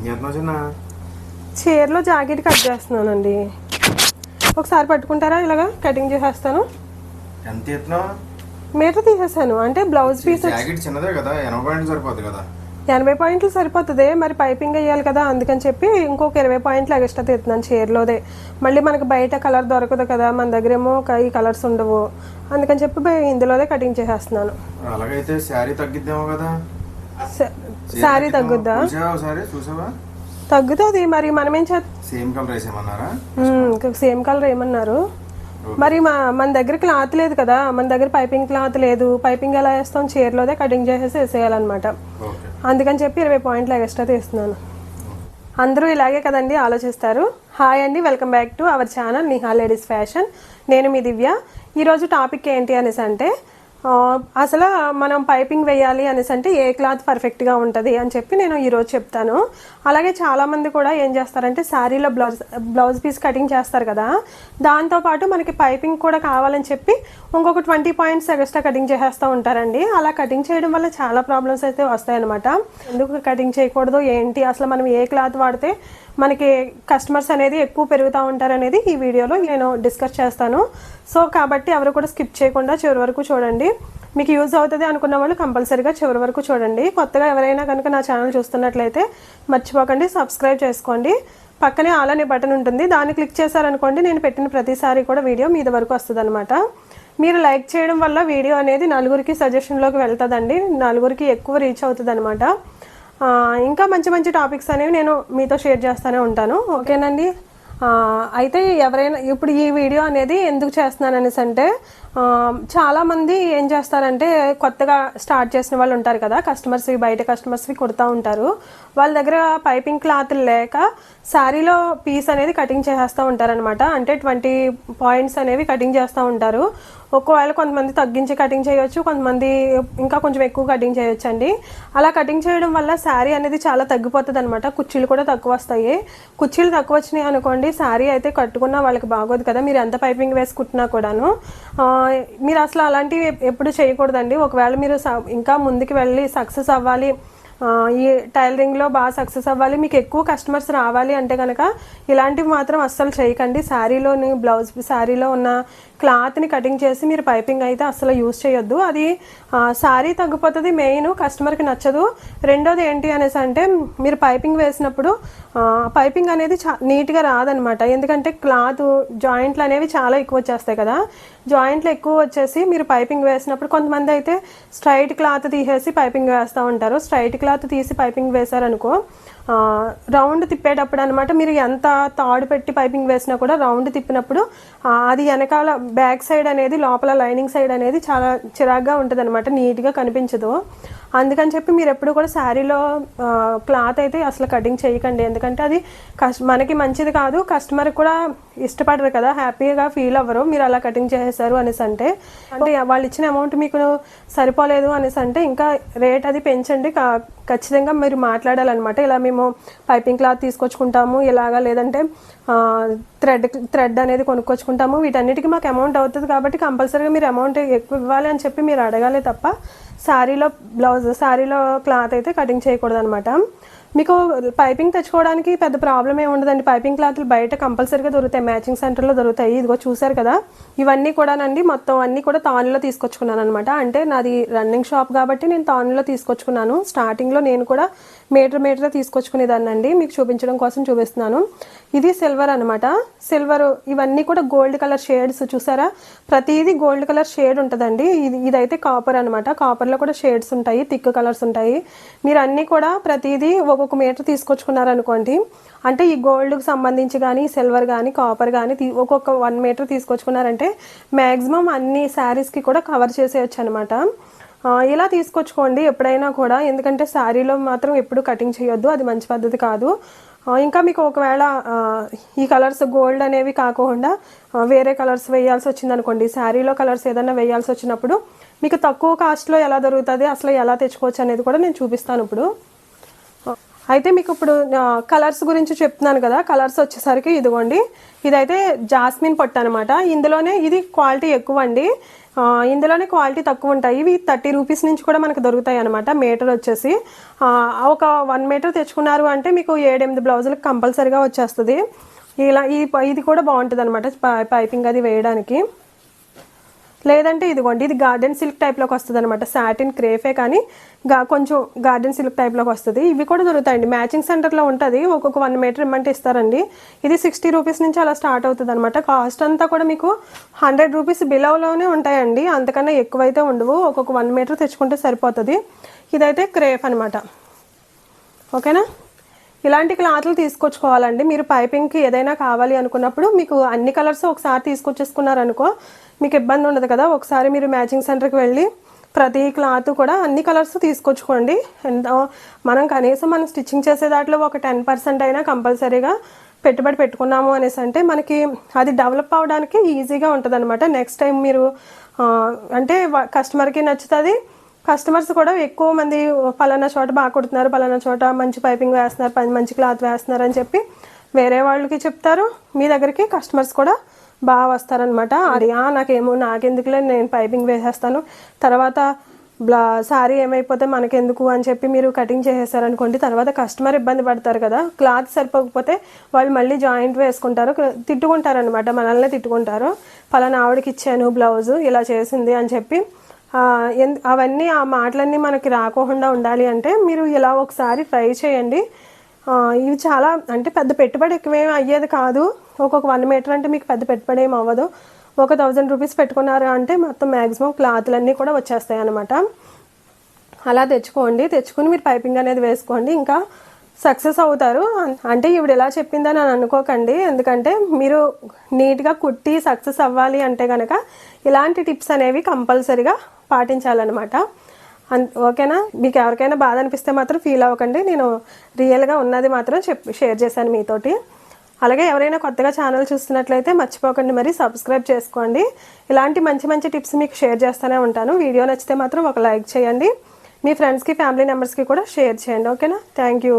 ఏం చేస్తున్నావు చిన్న చీరలో జాకెట్ కట్ చేస్తున్నానండి. ఒకసారి పట్టుకుంటారా? ఇలాగా కటింగ్ చేసేస్తాను. ఎంత ఎత్తున్నావు మీటర్ తీసేసాను. అంటే బ్లౌజ్ పీస్ జాకెట్ చిన్నదే కదా ఎనభై కదా. పాయింట్లు సరిపోతుంది. మరి పైపింగ్ వేయాలి కదా అందుకని చెప్పి ఇంకొక ఇరవై పాయింట్లు ఎక్స్ట్రా తీస్తున్నాను చీరలోదే. మళ్ళీ మనకి బయట కలర్ దొరకదు కదా మన దగ్గర ఏమో ఒక ఈ కలర్స్ ఉండవు. అందుకని చెప్పి ఇందులోదే కటింగ్ చేసేస్తున్నాను. అలాగైతే శారీ తగ్గిద్దేమో కదా. స- శారీ తగ్గుద్దా? చూసావా? తగ్గుతుంది మరి మనం ఏం చేస్తాం సేమ్ కలర్ వేసేమన్నారా సేమ్ కలర్ ఏమన్నారు మరి మా మన దగ్గర క్లాత్ లేదు కదా మన దగ్గర పైపింగ్ క్లాత్ లేదు పైపింగ్ ఎలా వేస్తాం చీరలోదే కటింగ్ చేసేసి వేసేయాలన్నమాట. అందుకని చెప్పి ఇరవై పాయింట్లు ఎక్స్ట్రా తీస్తున్నాను. అందరూ ఇలాగే కదండి ఆలోచిస్తారు. హాయ్ అండి welcome back to our channel Niha ladies fashion నేను మీ దివ్య. ఈరోజు టాపిక్ ఏంటి అనేసి అంటే అసలు మనం పైపింగ్ వేయాలి అనేసి అంటే ఏ క్లాత్ పర్ఫెక్ట్గా ఉంటుంది అని చెప్పి నేను ఈరోజు చెప్తాను. అలాగే చాలామంది కూడా ఏం చేస్తారంటే శారీలో బ్లౌజ్ బ్లౌజ్ పీస్ కటింగ్ చేస్తారు కదా దాంతోపాటు మనకి పైపింగ్ కూడా కావాలని చెప్పి ఇంకొక ట్వంటీ పాయింట్స్ ఎక్స్ట్రా కటింగ్ చేసేస్తూ ఉంటారండి. అలా కటింగ్ చేయడం వల్ల చాలా ప్రాబ్లమ్స్ అయితే వస్తాయన్నమాట. ఎందుకు కటింగ్ చేయకూడదు? ఏంటి? అసలు మనం ఏ క్లాత్ వాడితే మనకి కస్టమర్స్ అనేది ఎక్కువ పెరుగుతూ ఉంటారనేది ఈ వీడియోలో నేను డిస్కస్ చేస్తాను. సో కాబట్టి ఎవరు కూడా స్కిప్ చేయకుండా చివరి వరకు చూడండి. మీకు యూజ్ అవుతుంది అనుకున్న వాళ్ళు కంపల్సరీగా చివరి వరకు చూడండి. కొత్తగా ఎవరైనా కనుక నా ఛానల్ చూస్తున్నట్లయితే మర్చిపోకండి సబ్స్క్రైబ్ చేసుకోండి. పక్కనే ఆల్ అనే బటన్ ఉంటుంది. దాన్ని క్లిక్ చేశారనుకోండి నేను పెట్టిన ప్రతిసారి కూడా వీడియో మీద వరకు వస్తుంది మీరు లైక్ చేయడం వల్ల వీడియో అనేది నలుగురికి సజెషన్లోకి వెళ్తుందండి. నలుగురికి ఎక్కువ రీచ్ అవుతుంది అనమాట ఇంకా మంచి మంచి టాపిక్స్ అనేవి నేను మీతో షేర్ చేస్తూనే ఉంటాను. ఓకేనండి? అయితే ఎవరైనా ఇప్పుడు ఈ వీడియో అనేది ఎందుకు చేస్తున్నాను అనేసి అంటే చాలామంది ఏం చేస్తారంటే కొత్తగా స్టార్ట్ చేసిన వాళ్ళు ఉంటారు కదా కస్టమర్స్వి బయట కస్టమర్స్వి కుడతా ఉంటారు. వాళ్ళ దగ్గర పైపింగ్ క్లాత్లు లేక శారీలో పీస్ అనేది కటింగ్ చేసేస్తూ ఉంటారనమాట అంటే ట్వంటీ పాయింట్స్ అనేవి కటింగ్ చేస్తూ ఉంటారు. ఒకవేళ కొంతమంది తగ్గించి కటింగ్ చేయొచ్చు కొంతమంది ఇంకా కొంచెం ఎక్కువ కటింగ్ చేయొచ్చు అండి అలా కటింగ్ చేయడం వల్ల శారీ అనేది చాలా తగ్గిపోతుంది అనమాట కుర్చీలు కూడా తక్కువ వస్తాయి. కుర్చీలు తక్కువ వచ్చినాయి అనుకోండి శారీ అయితే కట్టుకున్నా వాళ్ళకి బాగోదు కదా మీరు ఎంత పైపింగ్ వేసుకుంటున్నా కూడాను. మీరు అసలు అలాంటివి ఎప్పుడు చేయకూడదండి. ఒకవేళ మీరు స- ఇంకా ముందుకు వెళ్ళి సక్సెస్ అవ్వాలి ఈ టైలరింగ్లో బాగా సక్సెస్ అవ్వాలి మీకు ఎక్కువ కస్టమర్స్ రావాలి అంటే కనుక ఇలాంటివి మాత్రం అస్సలు చేయకండి. శారీలోని బ్లౌజ్ శారీలో ఉన్న క్లాత్ని కటింగ్ చేసి మీరు పైపింగ్ అయితే అస్సలు యూజ్ చేయొద్దు. అది శారీ తగ్గిపోతుంది మెయిన్ కస్టమర్కి నచ్చదు. రెండోది ఏంటి అనేసి అంటే మీరు పైపింగ్ వేసినప్పుడు పైపింగ్ అనేది చా నీట్గా రాదనమాట. ఎందుకంటే క్లాత్ జాయింట్లు అనేవి చాలా ఎక్కువ వచ్చేస్తాయి కదా. జాయింట్లు ఎక్కువ వచ్చేసి మీరు పైపింగ్ వేసినప్పుడు కొంతమంది అయితే స్ట్రైట్ క్లాత్ తీసేసి పైపింగ్ వేస్తూ ఉంటారు. స్ట్రైట్ క్లాత్ తీసి పైపింగ్ వేశారనుకో రౌండ్ తిప్పేటప్పుడు అనమాట మీరు ఎంత తాడు పెట్టి పైపింగ్ వేసినా కూడా రౌండ్ తిప్పినప్పుడు అది వెనకాల బ్యాక్ సైడ్ అనేది లోపల లైనింగ్ సైడ్ అనేది చాలా చిరాగ్గా ఉంటుంది అనమాట నీట్గా కనిపించదు. అందుకని చెప్పి మీరు ఎప్పుడు కూడా శారీలో క్లాత్ అయితే అసలు కటింగ్ చేయకండి. ఎందుకంటే అది కస్ మనకి మంచిది కాదు కస్టమర్ కూడా ఇష్టపడరు కదా హ్యాపీగా ఫీల్ అవ్వరు. మీరు అలా కటింగ్ చేసేసారు అనేసి అంటే అంటే వాళ్ళు ఇచ్చిన అమౌంట్ మీకు సరిపోలేదు అనేసి అంటే ఇంకా రేట్ అది పెంచండి. ఖచ్చితంగా మీరు మాట్లాడాలన్నమాట. ఇలా మేము పైపింగ్ క్లాత్ తీసుకొచ్చుకుంటాము ఇలాగా లేదంటే థ్రెడ్ థ్రెడ్ అనేది కొనుక్కొచ్చుకుంటాము. వీటన్నిటికీ మాకు అమౌంట్ అవుతుంది కాబట్టి కంపల్సరీగా మీరు అమౌంట్ ఎక్కువ ఇవ్వాలి అని చెప్పి మీరు అడగాలి తప్ప శారీలో బ్లౌజ్ శారీలో క్లాత్ అయితే కటింగ్ చేయకూడదు అనమాట మీకు పైపింగ్ తెచ్చుకోవడానికి పెద్ద ప్రాబ్లం ఏమి ఉండదండి. పైపింగ్ క్లాత్లు బయట కంపల్సరీగా దొరుకుతాయి. మ్యాచింగ్ సెంటర్లో దొరుకుతాయి. ఇదిగో చూసారు కదా. ఇవన్నీ కూడానండి మొత్తం అన్నీ కూడా తానులో తీసుకొచ్చుకున్నాను అనమాట అంటే నాది రన్నింగ్ షాప్ కాబట్టి నేను తానులో తీసుకొచ్చుకున్నాను. స్టార్టింగ్లో నేను కూడా మీటర్ మీటర్ తీసుకొచ్చుకునేదాన్నండి. అండి మీకు చూపించడం కోసం చూపిస్తున్నాను. ఇది సిల్వర్ అనమాట సిల్వర్ ఇవన్నీ కూడా గోల్డ్ కలర్ షేడ్స్ చూసారా? ప్రతిదీ గోల్డ్ కలర్ షేడ్ ఉంటుందండి. ఇది ఇదైతే కాపర్ అనమాట కాపర్లో కూడా షేడ్స్ ఉంటాయి. థిక్ కలర్స్ ఉంటాయి. మీరు అన్నీ కూడా ప్రతిదీ ఒక్కొక్క మీటర్ తీసుకొచ్చుకున్నారనుకోండి అంటే ఈ గోల్డ్కి సంబంధించి కానీ సిల్వర్ కానీ కాపర్ కానీ ఒక్కొక్క వన్ మీటర్ తీసుకొచ్చుకున్నారంటే మ్యాక్సిమం అన్ని శారీస్కి కూడా కవర్ చేసేయచ్చు అనమాట ఇలా తీసుకొచ్చుకోండి ఎప్పుడైనా కూడా ఎందుకంటే శారీలో మాత్రం ఎప్పుడు కటింగ్ చేయొద్దు అది మంచి పద్ధతి కాదు. ఇంకా మీకు ఒకవేళ ఈ కలర్స్ గోల్డ్ అనేవి కాకుండా వేరే కలర్స్ వేయాల్సి వచ్చింది అనుకోండి శారీలో కలర్స్ ఏదైనా వేయాల్సి వచ్చినప్పుడు మీకు తక్కువ కాస్ట్లో ఎలా దొరుకుతుంది అసలు ఎలా తెచ్చుకోవచ్చు అనేది కూడా నేను చూపిస్తాను ఇప్పుడు. అయితే మీకు ఇప్పుడు కలర్స్ గురించి చెప్తున్నాను కదా కలర్స్ వచ్చేసరికి ఇదిగోండి. ఇదైతే జాస్మిన్ పొట్టు అనమాట ఇందులోనే ఇది క్వాలిటీ ఎక్కువ అండి ఇందులోనే క్వాలిటీ తక్కువ ఉంటాయి ఇవి థర్టీ రూపీస్ నుంచి కూడా మనకు దొరుకుతాయి అనమాట మీటర్ వచ్చేసి. ఒక వన్ మీటర్ తెచ్చుకున్నారు అంటే మీకు ఏడెనిమిది బ్లౌజులకు కంపల్సరీగా వచ్చేస్తుంది. ఇలా ఈ ఇది కూడా బాగుంటుంది అనమాట పైపింగ్ అది వేయడానికి. లేదంటే ఇదిగోండి ఇది గార్డెన్ సిల్క్ టైప్లోకి వస్తుంది అనమాట సాటిన్ క్రేఫే కానీ గా కొంచెం గార్డెన్ సిల్క్ టైప్లోకి వస్తుంది. ఇవి కూడా దొరుకుతాయండి. మ్యాచింగ్ సెంటర్లో ఉంటుంది. ఒక్కొక్క వన్ మీటర్ ఇమ్మంటే ఇస్తారండి. ఇది సిక్స్టీ రూపీస్ నుంచి అలా స్టార్ట్ అవుతుంది అనమాట కాస్ట్ అంతా కూడా మీకు హండ్రెడ్ రూపీస్ బిలోలోనే ఉంటాయండి. అంతకన్నా ఎక్కువైతే ఉండవు. ఒక్కొక్క వన్ మీటర్ తెచ్చుకుంటే సరిపోతుంది. ఇదైతే క్రేఫ్ అనమాట ఓకేనా? ఇలాంటి క్లాత్లు తీసుకొచ్చుకోవాలండి. మీరు పైపింగ్కి ఏదైనా కావాలి అనుకున్నప్పుడు మీకు అన్ని కలర్స్ ఒకసారి తీసుకొచ్చేసుకున్నారనుకో మీకు ఇబ్బంది ఉండదు కదా. ఒకసారి మీరు మ్యాచింగ్ సెంటర్కి వెళ్ళి ప్రతి క్లాత్ కూడా అన్ని కలర్స్ తీసుకొచ్చుకోండి. ఎంత మనం కనీసం మనం స్టిచ్చింగ్ చేసే దాంట్లో ఒక టెన్ పర్సెంట్ అయినా కంపల్సరీగా పెట్టుబడి పెట్టుకున్నాము అనేసి అంటే మనకి అది డెవలప్ అవడానికి ఈజీగా ఉంటుంది అనమాట నెక్స్ట్ టైం మీరు అంటే కస్టమర్కి నచ్చుతుంది. కస్టమర్స్ కూడా ఎక్కువ మంది పలానా చోట బాగా కుడుతున్నారు పలానా చోట మంచి పైపింగ్ వేస్తున్నారు మంచి క్లాత్ వేస్తున్నారు అని చెప్పి వేరే వాళ్ళకి చెప్తారు. మీ దగ్గరికి కస్టమర్స్ కూడా బాగా వస్తారనమాట అది నాకేమో నాకెందుకులే నేను పైపింగ్ వేసేస్తాను. తర్వాత బ్లా సారీ ఏమైపోతే మనకెందుకు అని చెప్పి మీరు కటింగ్ చేసేసారనుకోండి తర్వాత కస్టమర్ ఇబ్బంది పడతారు కదా క్లాత్ సరిపోకపోతే వాళ్ళు మళ్ళీ జాయింట్ వేసుకుంటారు తిట్టుకుంటారనమాట మనల్నే తిట్టుకుంటారు. పలానా ఆవిడకి ఇచ్చాను బ్లౌజ్ ఇలా చేసింది అని చెప్పి అవన్నీ ఆ మాటలన్నీ మనకి రాకోకుండా ఉండాలి అంటే మీరు ఇలా ఒకసారి ట్రై చేయండి. ఇవి చాలా అంటే పెద్ద పెట్టుబడి ఎక్కువేం అయ్యేది కాదు. ఒక్కొక్క వన్ మీటర్ అంటే మీకు పెద్ద పెట్టుబడి ఏం అవ్వదు. ఒక థౌజండ్ రూపీస్ పెట్టుకున్నారు అంటే మొత్తం మ్యాక్సిమం క్లాత్లన్నీ కూడా వచ్చేస్తాయి అనమాట అలా తెచ్చుకోండి. తెచ్చుకుని మీరు పైపింగ్ అనేది వేసుకోండి. ఇంకా సక్సెస్ అవుతారు. అంటే ఈవిడ ఎలా చెప్పిందని అని అనుకోకండి. ఎందుకంటే మీరు నీట్గా కుట్టి సక్సెస్ అవ్వాలి అంటే కనుక ఇలాంటి టిప్స్ అనేవి కంపల్సరీగా పాటించాలన్నమాట. అన్ ఓకేనా? మీకు ఎవరికైనా బాధ అనిపిస్తే మాత్రం ఫీల్ అవ్వకండి. నేను రియల్గా ఉన్నది మాత్రం చెప్ షేర్ చేశాను మీతోటి. అలాగే ఎవరైనా కొత్తగా ఛానల్ చూస్తున్నట్లయితే మర్చిపోకండి మరి సబ్స్క్రైబ్ చేసుకోండి. ఇలాంటి మంచి మంచి టిప్స్ మీకు షేర్ చేస్తూనే ఉంటాను. వీడియో నచ్చితే మాత్రం ఒక లైక్ చేయండి. మీ ఫ్రెండ్స్కి ఫ్యామిలీ మెంబర్స్కి కూడా షేర్ చేయండి. ఓకేనా? Thank you.